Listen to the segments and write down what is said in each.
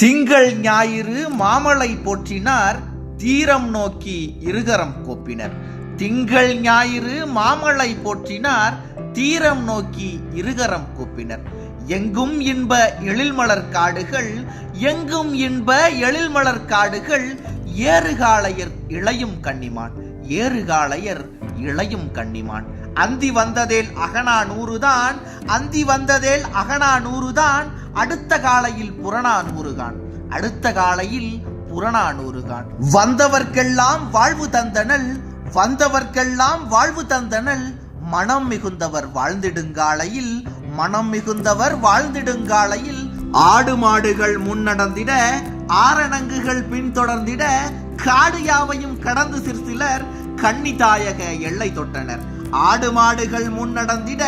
திங்கள் ஞாயிறு மாமலை போற்றினார் தீரம் நோக்கி இருகரம் கோப்பினர். திங்கள் ஞாயிறு மாமலை போற்றினார் தீரம் நோக்கி இருகரம் கூப்பினர். எங்கும் இன்ப எழில்மலர் காடுகள் எங்கும் இன்ப எழில்மலர் காடுகள் ஏறுகாளையர் இளையும் கண்ணிமான் ஏறுகாளையர் இளையும் கண்ணிமான் அந்தி வந்ததேல் அகனா நூறு தான் அந்தி வந்ததேல் அகனா நூறுதான் அடுத்த காலையில் புறநா நூறுகான் அடுத்த காலையில் புறநா நூறுகான் வந்தவர்க்கெல்லாம் வாழ்வு தந்தனல் வந்தவர்க்கெல்லாம் வாழ்வு தந்தனல் மனம் மிகுந்தவர் வாழ்ந்திடுங்காலையில் மனம் மிகுந்தவர் வாழ்ந்திடுங்காலையில் ஆடு மாடுகள் முன்னடந்திட ஆரணங்குகள் பின்தொடர்ந்திட காடு யாவையும் கடந்து சிற்சிலர் கன்னிதாயக எல்லை தொட்டனர். ஆடு மாடுகள் முன்னடந்திட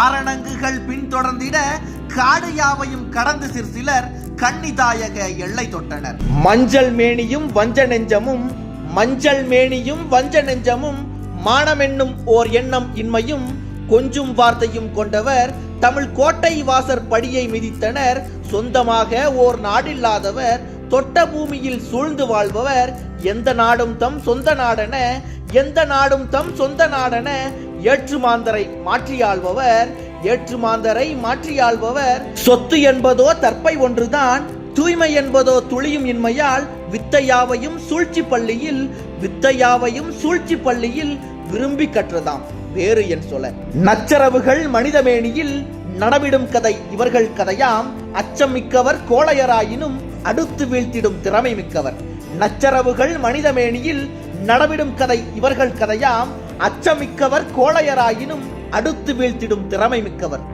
ஆரணங்குகள் பின்தொடர்ந்திட காடு யாவையும் கடந்து சிறு சிலர் கன்னிதாயக எல்லை தொட்டனர். மஞ்சள் மேனியும் வஞ்ச நெஞ்சமும் மஞ்சள் மேனியும் வஞ்ச நெஞ்சமும் மானமென்னும் ஓர் எண்ணம் இன்மையும் கொஞ்சும் வார்த்தையும் கொண்டவர் தமிழ் கோட்டை வாசற் படியை மிதித்தனர். சொந்தமாக ஓர் நாடில்லாதவர் தொட்ட பூமியில் சூழ்ந்து வாழ்பவர் எந்த நாடும் தம் சொந்த நாடென எந்த நாடும் தம் சொந்த நாடென ஏற்றுமாந்தரை மாற்றியாள்பவர் ஏற்றுமாந்தரை மாற்றியாள்பவர். சொத்து என்பதோ தற்பை ஒன்றுதான் தூய்மை என்பதோ துளியும் இன்மையால் வித்தையாவையும் சூழ்ச்சி பள்ளியில் வித்தையாவையும் சூழ்ச்சி பள்ளியில் விரும்பி கற்றதாம். வேறு என் சொல்ல நச்சரவுகள் மனிதமேனியில் நடவிடும் கதை இவர்கள் கதையாம். அச்சம் மிக்கவர் கோளையராயினும் அடுத்து வீழ்த்திடும் திறமை மிக்கவர். நச்சரவுகள் மனிதமேனியில் நடவிடும் கதை இவர்கள் கதையாம் அச்சமிக்கவர் கோளையராயினும் அடுத்து வீழ்த்திடும் திறமை மிக்கவர்